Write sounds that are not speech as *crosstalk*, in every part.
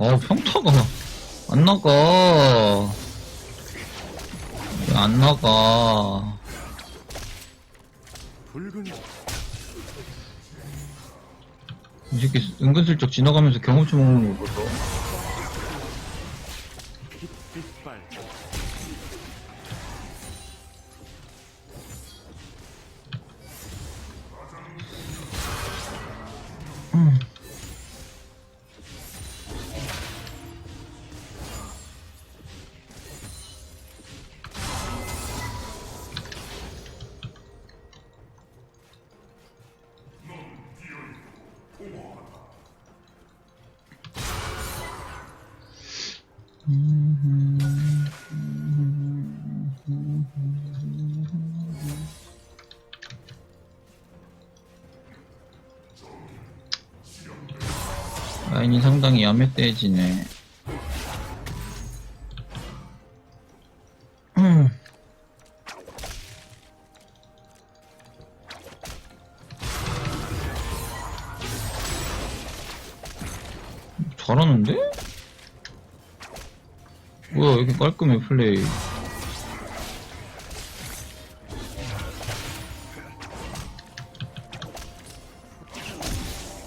어, 평타가 안 나가. 왜 안 나가. 이 새끼 은근슬쩍 지나가면서 경험치 먹는 거 보소. 라인이 상당히 야매떼지네. 음. 잘하는데? 뭐야, 이렇게 깔끔해, 플레이.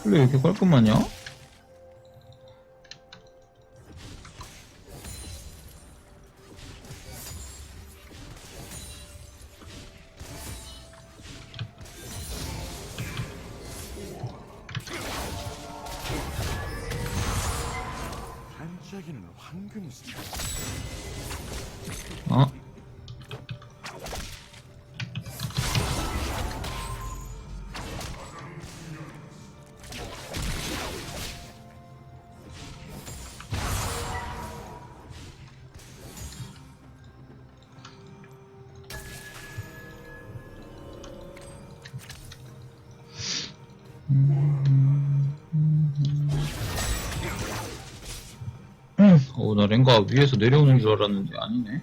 플레이 왜 이렇게 깔끔하냐? 반짝이는 황금색 어? 어, 나 랭가 위에서 내려오는 줄 알았는데 아니네.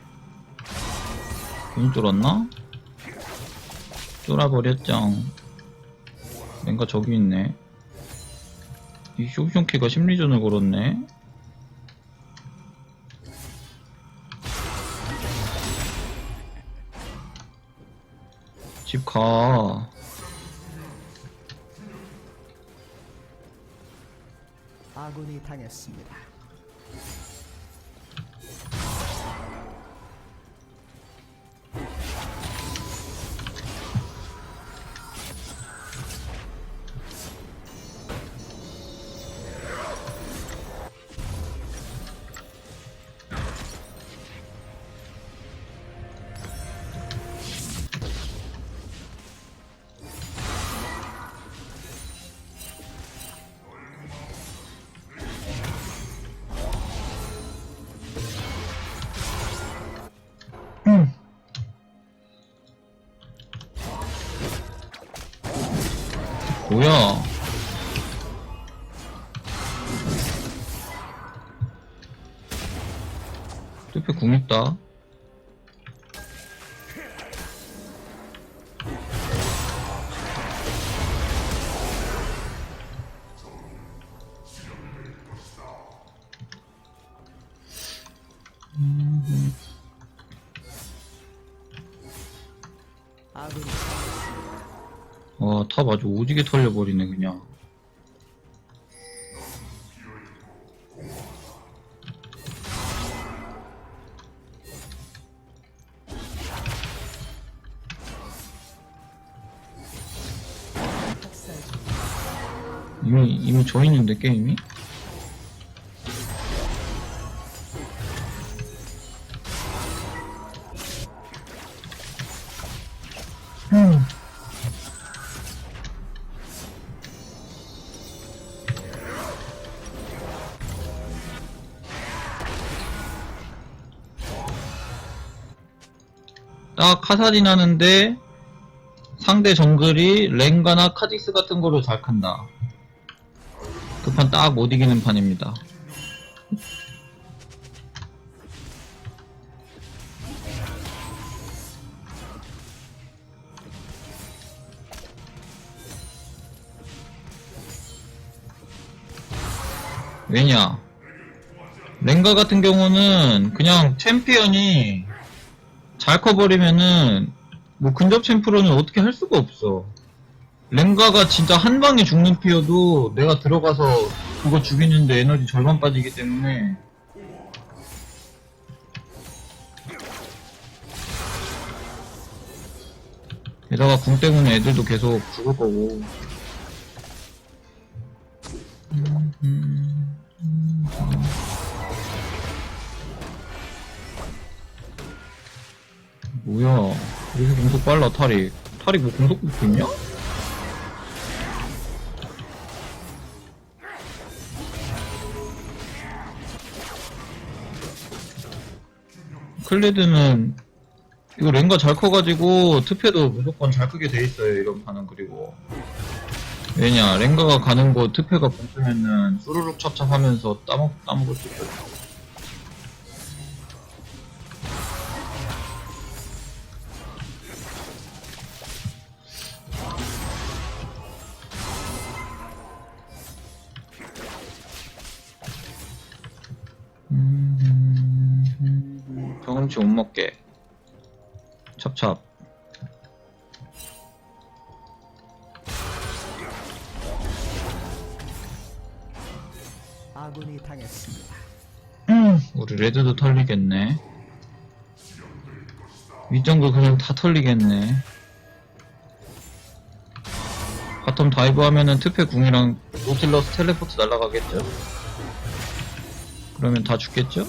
괜히 쫄았나? 쫄아버렸죠. 랭가 저기 있네. 이 쇼숑키가 심리전을 걸었네. 집 가. 아군이 당했습니다. 뭐야? 뚜페 궁 있다. 아군이 와, 탑 아주 오지게 털려버리네, 그냥. 이미, 이미 져 있는데, 게임이? 하는데 상대 정글이 랭가나 카직스 같은 거로 잘 큰다. 그 판 딱 못 이기는 판입니다. 왜냐? 랭가 같은 경우는 그냥 챔피언이 잘 커버리면은 뭐 근접 챔프로는 어떻게 할 수가 없어. 랭가가 진짜 한 방에 죽는 피어도 내가 들어가서 그거 죽이는데 에너지 절반 빠지기 때문에 게다가 궁 때문에 애들도 계속 죽을 거고. 빨라, 타릭. 타릭 뭐 공속 붙고 있냐? 클레드는 이거 랭가 잘 커가지고 투패도 무조건 잘 크게 돼 있어요 이런 판은 그리고 왜냐 랭가가 가는 곳 투패가 봉투면은 수르륵 찹찹하면서 따먹 따먹을 수 음, 아군이 당했습니다. 우리 레드도 털리겠네 위정도 그냥 다 털리겠네 바텀 다이브 하면은 트페 궁이랑 노틸러스 텔레포트 날아가겠죠 그러면 다 죽겠죠?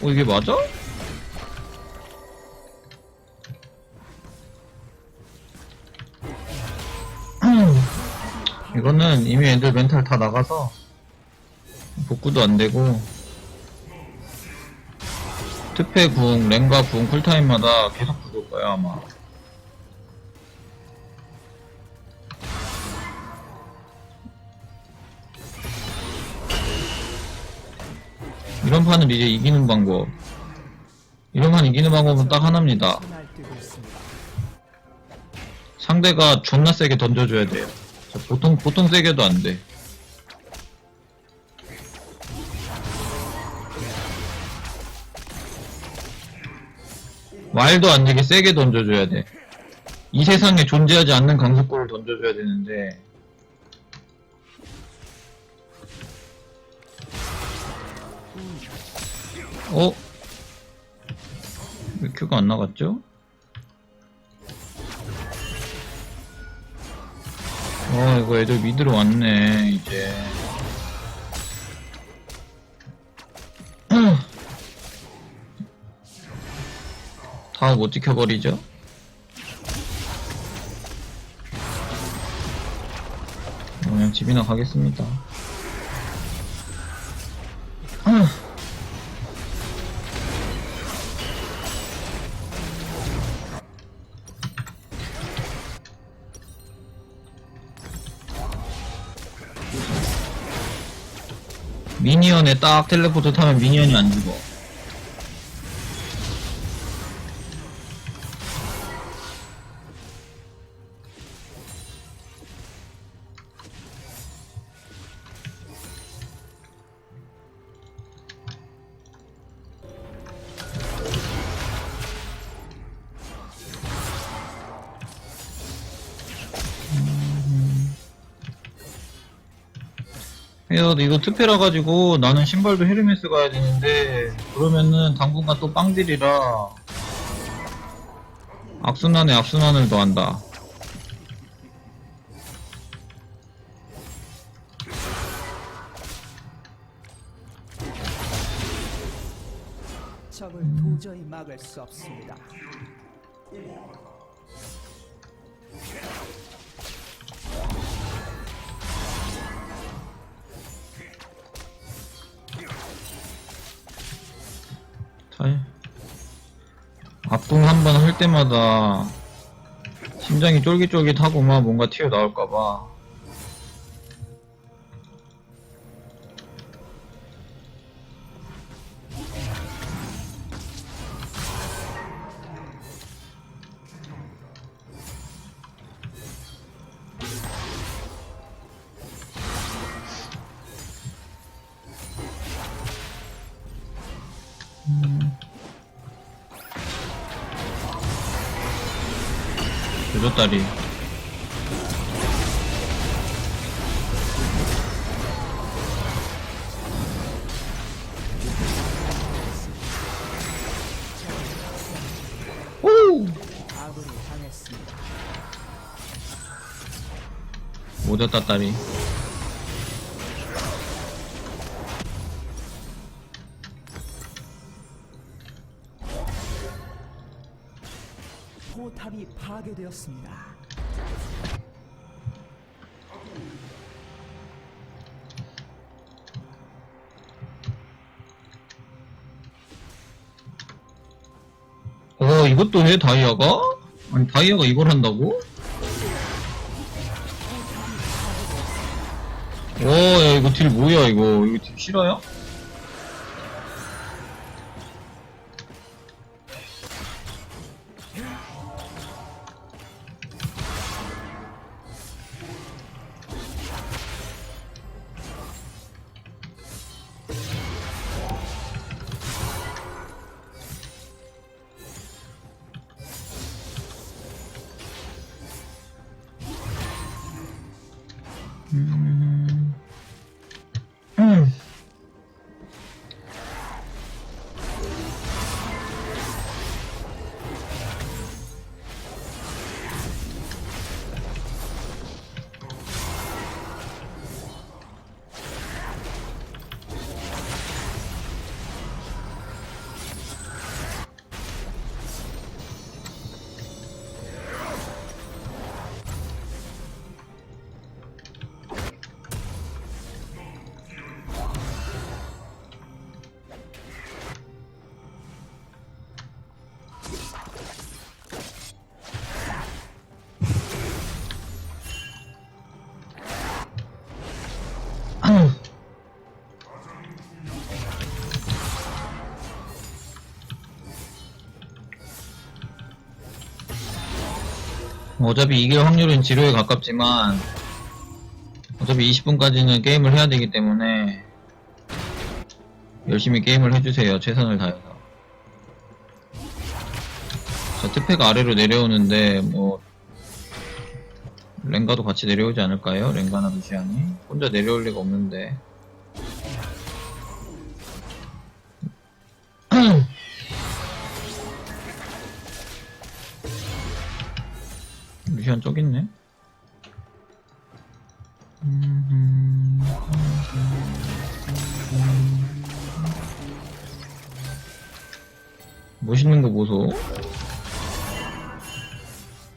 어 이게 맞아? *clears throat* 이거는 이미 애들 멘탈 다 나가서 복구도 안 되고 특패 궁, 랭가 궁 쿨타임마다 계속 죽을 거야 아마 이런 판을 이제 이기는 방법 이런 판 이기는 방법은 딱 하나입니다. 상대가 존나 세게 던져줘야 돼요. 저 보통, 보통 세게도 안 돼. 말도 안 되게 세게 던져줘야 돼. 이 세상에 존재하지 않는 강속구를 던져줘야 되는데. 어? 왜 큐가 안 나갔죠? 어, 이거 애들 미드로 왔네, 이제. *clears throat* 다 못 지켜버리죠? 그냥 집이나 가겠습니다. 미니언에 딱 텔레포트 타면 미니언이 안 죽어. 그래서 이거 투페라 가지고 나는 신발도 헤르메스 가야 되는데 그러면은 당분간 또 빵딜이라 악순환에 악순환을 더한다. 적을 도저히 막을 수 없습니다. 각동 한 번 할 때마다 심장이 쫄깃쫄깃하고 막 뭔가 튀어나올까봐. 음... 오! 당했습니다. 오졌다 딸 포탑이 파괴되었습니다. 어, 이것도 해, 다이아가? 아니, 다이아가 이걸 한다고? 와, 야, 이거 딜 뭐야, 이거. 이거 딜 싫어요? 어차피 이길 확률은 지로에 가깝지만 어차피 20분까지는 게임을 해야 되기 때문에 열심히 게임을 해주세요. 최선을 다해서. 자 특패가 아래로 내려오는데 뭐 랭가도 같이 내려오지 않을까요? 랭가나 루시안이? 혼자 내려올 리가 없는데 시안 저기 있네 멋있는 거 보소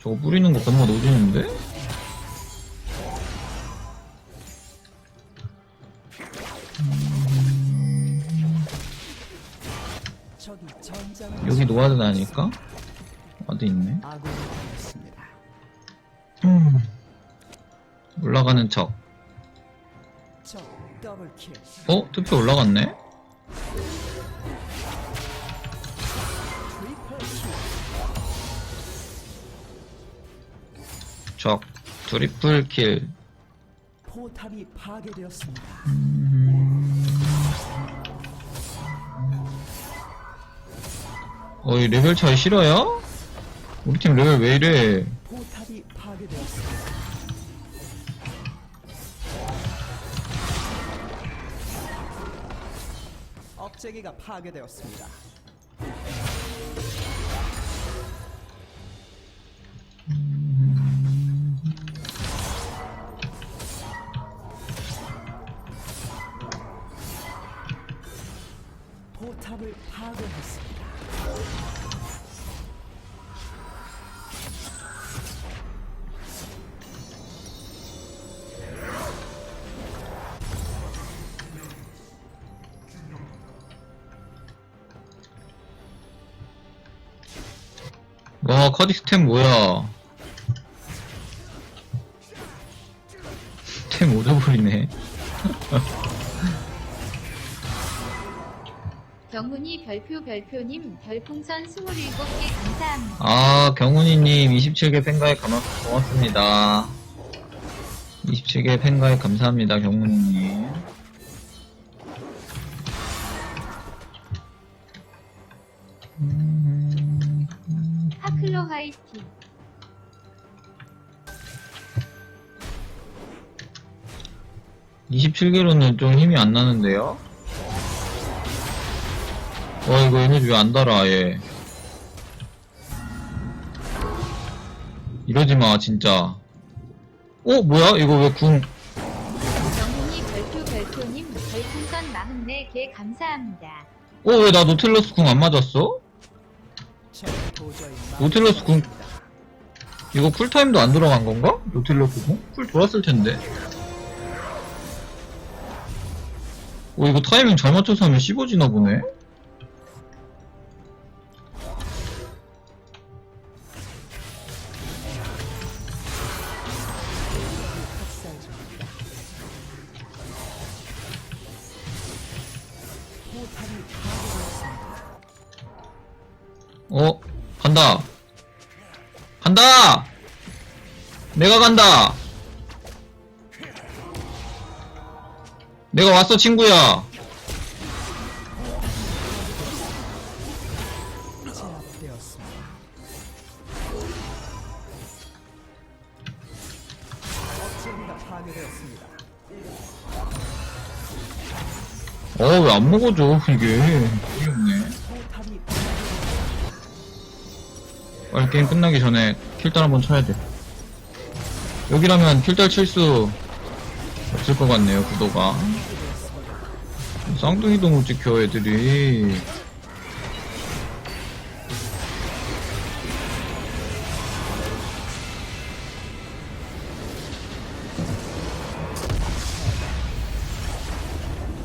저거 뿌리는 거 겁나 노지는데? 여기 노아드 나니까? 와드 있네 올라가는 척. 어? 투표 올라갔네? 적 트리플 킬 포탑이 파괴되었습니다. 어이 레벨 차이 싫어요? 우리 팀 레벨 왜 이래 포탑이 파괴되었습니다. 업체기가 파괴되었습니다. 포탑을 파괴했습니다. 와 카디 스 템 뭐야? 템 오져버리네. *laughs* 경훈이 별표 별표님 별풍선 27개 감사합니다. 아 경훈이님 27개 팬가입 고맙, 고맙습니다. 27개 팬가입 감사합니다 경훈이님. 하 클로하이티 27개로는 좀 힘이 안 나는데요? 와 이거 에너지 왜 안 달아 아예 이러지마 진짜 어? 뭐야? 이거 왜 궁... 정훈이 별표 별표님 별풍선 44개 감사합니다 어? 왜 나 노틸러스 궁 안 맞았어? 노틸러스 궁, 이거 쿨타임도 안 들어간 건가? 노틸러스 궁? 쿨 돌았을 텐데. 어, 이거 타이밍 잘 맞춰서 하면 씹어지나 보네? 어, 간다. 간다! 내가 간다! 내가 왔어, 친구야! 어, 왜 안 먹어줘, 이게. 빨리 게임 끝나기 전에 킬달 한번 쳐야 돼. 여기라면 킬달 칠 수 없을 것 같네요, 구도가. 쌍둥이도 못 지켜, 애들이.